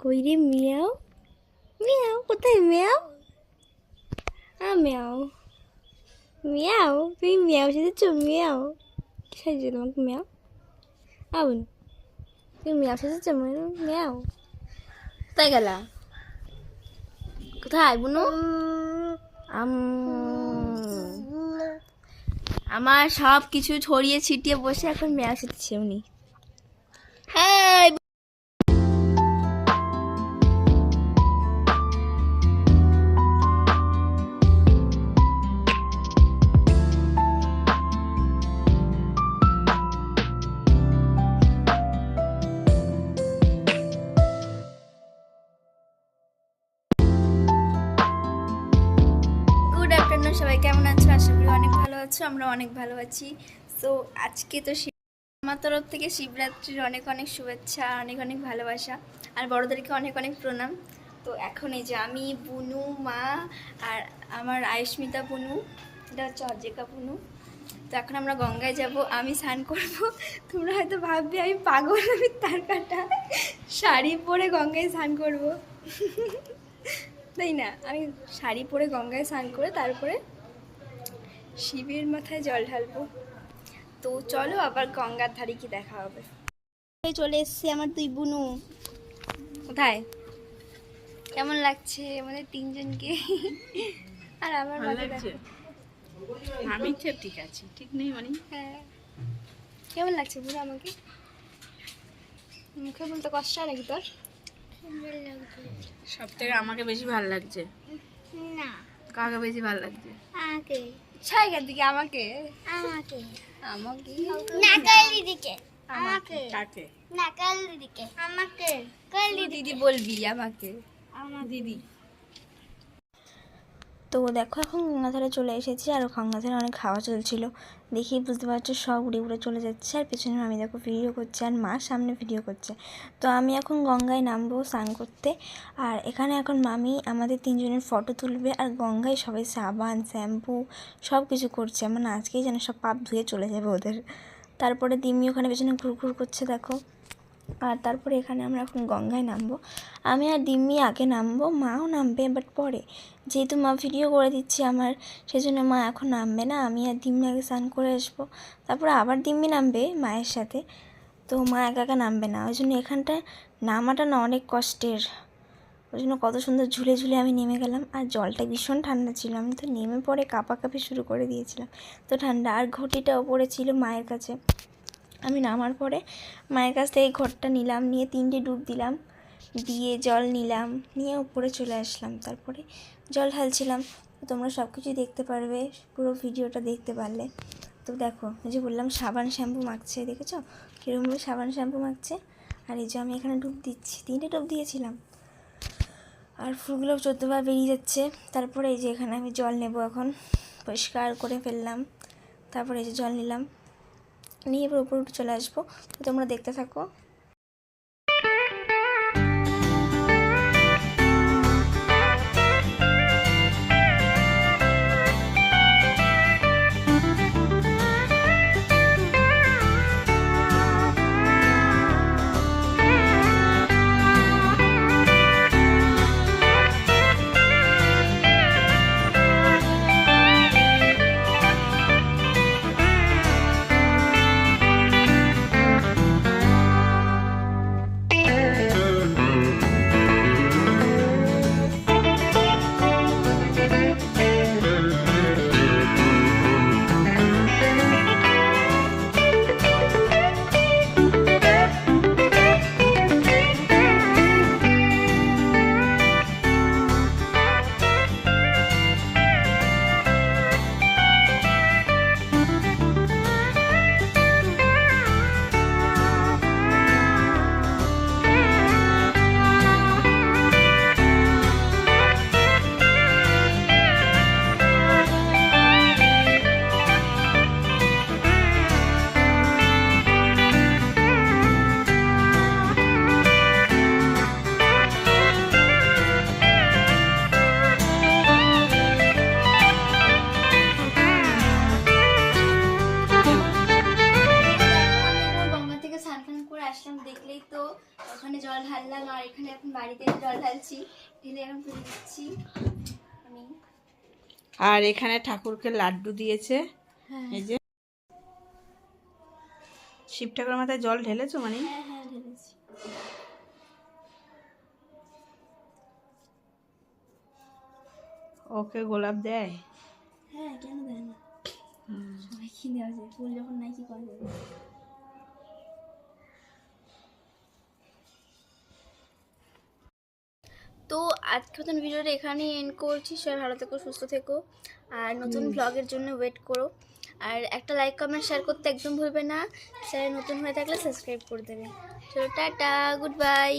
কই রে মিয়াও মিয়াও কোথায় মিয়াও আ মিয়াও মিয়াও তুমি মিয়াও সেজেছো মিয়াও কি সাজছে তোমাকে মিয়াও আবুন তুমি মিয়াও সেজেছো মিয়াও কোথায় গেলা কোথায় বুনু আম আমার সব কিছু ছড়িয়ে ছিটিয়ে বসে এখন মেয়া সেজেছে উনি হ্যাঁ গুড সবাই কেমন আছো? আশা করি অনেক ভালো আছো, আমরা অনেক ভালো আছি। সো আজকে তো আমার তরফ থেকে শিবরাত্রির অনেক অনেক শুভেচ্ছা, অনেক অনেক ভালোবাসা, আর বড়োদেরকে অনেক অনেক প্রণাম। তো এখন এই যে আমি, বুনু, মা, আর আমার আয়ুষ্মিতা বুনু, এটা হচ্ছে অর্জিকা বুনু। তো এখন আমরা গঙ্গায় যাব, আমি স্নান করব। তোমরা হয়তো ভাববে, আমি পাগল, আমি তার কাটা শাড়ি পরে গঙ্গায় স্নান করব। তাই না। আমি শাড়ি পরে গঙ্গায় স্নান করে তারপরে শিবের মাথায় জল ঢালবো। তো চলো আবার গঙ্গার ধারে কি দেখা হবে। চলে এসছি আমার দুই বুনু। কোথায়? কেমন লাগছে আমাদের তিনজনকে? আর আমার। আমি তো ঠিক আছি। ঠিক নেই মানে? হ্যাঁ। কেমন লাগছে বুড়ো আমাকে? মুখে বলতে কষ্ট হয় নাকি তোর? সব থেকে আমাকে বেশি ভালো লাগছে? না। কাকে বেশি ভালো লাগছে? আমাকে। ছাইগার দিকে আমাকে? আমাকে। আমাকে? নাকাল দিকে। আমাকে। কাকে? নাকাল দিকে। আমাকে। কাল দিদি বলবি আমাকে। আমার দিদি। তো দেখো এখন গঙ্গাধারে চলে এসেছি আর গঙ্গাধারে অনেক খাওয়া চলছিল। দেখি বুঝতে পারছ সব উড়ে উড়ে চলে যাচ্ছে আর পেছনে আমি দেখো ভিডিও করছে আর মা সামনে ভিডিও করছে। তো আমি এখন গঙ্গায় নামবো স্নান করতে আর এখানে এখন মামি আমাদের তিনজনের ফটো তুলবে আর গঙ্গায় সবাই সাবান, শ্যাম্পু সব কিছু করছে। মানে আজকেই যেন সব পাপ ধুয়ে চলে যাবে ওদের। তারপরে দিম্মি ওখানে পেছনে ঘুর ঘুর করছে দেখো। আর তারপরে এখানে আমরা এখন গঙ্গায় নামবো। আমি আর দিম্মি আগে নামবো, মাও নামবে বাট পরে। যেহেতু মা ভিডিও করে দিচ্ছে আমার সেই জন্য মা এখন নামবে না। আমি আর দিম্মি আগে স্নান করে আসব। তারপরে আবার দিম্মি নামবে মায়ের সাথে। তো মা একা একা নামবে না। ওই জন্য এখানটায় নামাটা না অনেক কষ্টের। ওই জন্য কত সুন্দর ঝুলে ঝুলে আমি নেমে গেলাম। আর জলটা ভীষণ ঠান্ডা ছিল। আমি তো নেমে পরে কাঁপাকাঁপি শুরু করে দিয়েছিলাম। তো ঠান্ডা। আর ঘটিটা ওপরে ছিল মায়ের কাছে। আমি নামার পরে মায়ের কাছ থেকে ঘরটা নিলাম, নিয়ে তিনটে ডুব দিলাম, দিয়ে জল নিলাম, নিয়ে উপরে চলে আসলাম। তারপরে জল ঢালছিলাম। তোমরা সব কিছুই দেখতে পারবে, পুরো ভিডিওটা দেখতে পারলে। তো দেখো যে বললাম সাবান শ্যাম্পু মাখছে, দেখেছ? কীরকমভাবে সাবান শ্যাম্পু মাখছে। আর এই যে আমি এখানে ডুব দিচ্ছি, তিনটে ডুব দিয়েছিলাম। আর ফুলগুলো চোদ্দোবার বেরিয়ে যাচ্ছে। তারপরে এই যে এখানে আমি জল নেব এখন। পরিষ্কার করে ফেললাম। তারপরে এই যে জল নিলাম। নিয়ে এবার উপরে উঠে চলে আসব। তো তোমরা দেখতে থাকো। ঢালছি ঢেলে পুজো দিচ্ছি। আমি। আর এখানে ঠাকুরকে লাড্ডু দিয়েছে। হ্যাঁ। এই যে। শিব ঠাকুরের মাথায় জল ঢেলেছো মানে? হ্যাঁ হ্যাঁ ঢেলেছি। ওকে গোলাপ দেয়? হ্যাঁ কেন দেয় না? সবাই কিনে আছে ফুল যখন নাই কি করা যাবে। আজকে নতুন ভিডিওটা এখানেই এন্ড করছি। সবাই ভালো থেকো সুস্থ থেকো। আর নতুন ব্লগের জন্য ওয়েট করো। আর একটা লাইক কমেন্ট শেয়ার করতে একদম ভুলবে না। চ্যানেল নতুন হয়ে থাকলে সাবস্ক্রাইব করে দেবে। চলো টাটা গুড বাই